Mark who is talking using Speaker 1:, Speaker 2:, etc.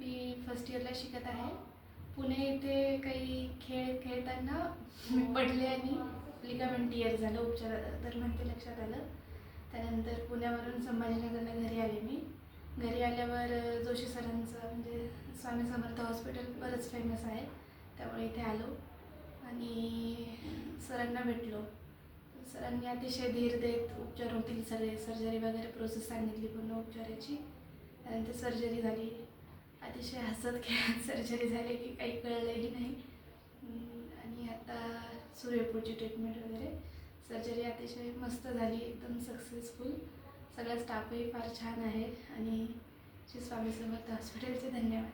Speaker 1: मी first इयरला शिकत आहे. पुणे इथे काही खेळ खेळताना मी पडले आणि लिगामेंट टियर झालं उपचारा. दरम्यान ते लक्षात आलं. त्यानंतर पुण्यावरून संभाजीनगरला घरी आले मी. घरी आल्यावर जोशी सरांचं म्हणजे स्वामी समर्थ हॉस्पिटल बरंच फेमस आहे. त्यामुळे इथे आलो आणि सरांना भेटलो. सरांनी अतिशय धीर देत उपचार होतील सगळे सर्जरी वगैरे प्रोसेस सांगितली पूर्ण उपचाराची. त्यानंतर सर्जरी झाली. अतिशय हसत खेळत सर्जरी झाली की काही कळलंही नाही. आणि आता सूर्यपूरची ट्रीटमेंट वगैरे. सर्जरी अतिशय मस्त झाली एकदम सक्सेसफुल सगळा स्टाफही फार छान आहे आणि श्री स्वामी समर्थ हॉस्पिटलचे धन्यवाद.